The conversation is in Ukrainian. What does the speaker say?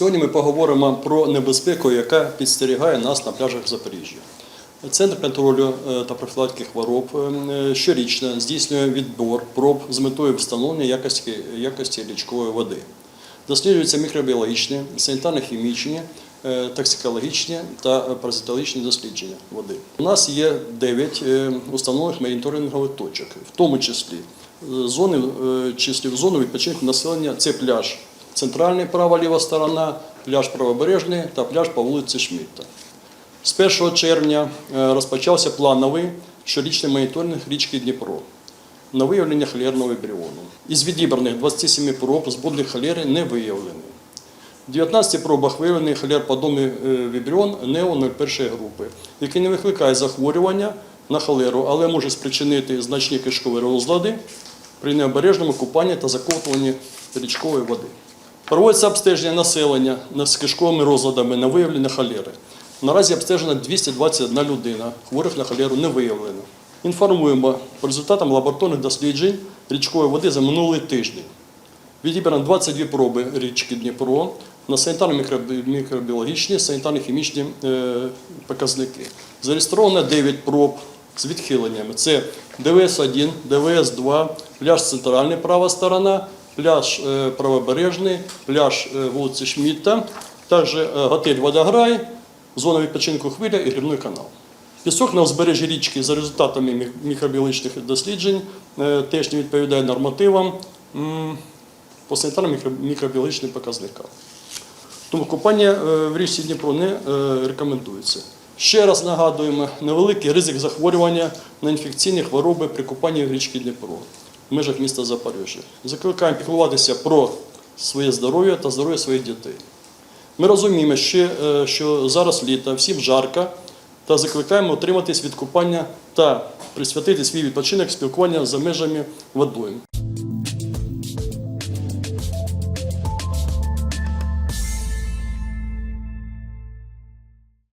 Сьогодні ми поговоримо про небезпеку, яка підстерігає нас на пляжах Запоріжжя. Центр контролю е, та профілактики хвороб е, щорічно здійснює відбор проб з метою встановлення якості, якості річкової води. Досліджуються мікробіологічні, санітарно-хімічні, е, токсикологічні та паразитологічні дослідження води. У нас є 9 установлених моніторингових точок, в тому числі е, зони, е, числі зону відпочинку населення це пляж центральний права ліва сторона, пляж правобережний та пляж по вулиці Шмідта. З 1 червня е, розпочався плановий щорічний моніторинг річки Дніпро на виявлення холерного вібріону. Із відібраних 27 проб збудник холери не виявлений. В 19 пробах виявлений холерподобний е, вібріон нео 01 групи, який не викликає захворювання на холеру, але може спричинити значні кишкові розлади при необережному купанні та заковтуванні річкової води. Проводиться обстеження населення з кишковими розладами на виявлення холери. Наразі обстежено 221 людина, хворих на холеру не виявлено. Інформуємо по результатам лабораторних досліджень річкової води за минулий тиждень. Відібрано 22 проби річки Дніпро на санітарно-мікробіологічні, санітарно-хімічні е, показники. Зареєстровано 9 проб з відхиленнями. Це ДВС-1, ДВС-2, пляж центральний права сторона, пляж е, правобережний, пляж е, вулиці Шмідта, також е, готель Водограй, зона відпочинку хвиля і грибний канал. Пісок на узбережжі річки за результатами мікробіологічних досліджень теж не відповідає нормативам по санітарно-мікробіологічним показникам. Тому купання в річці Дніпро не рекомендується. Ще раз нагадуємо, невеликий ризик захворювання на інфекційні хвороби при купанні в річці Дніпро в межах міста Запоріжжя. Закликаємо піклуватися про своє здоров'я та здоров'я своїх дітей. Ми розуміємо, е, що зараз літо, всім жарко, та закликаємо утриматись від купання та присвятити свій відпочинок спілкування за межами водою.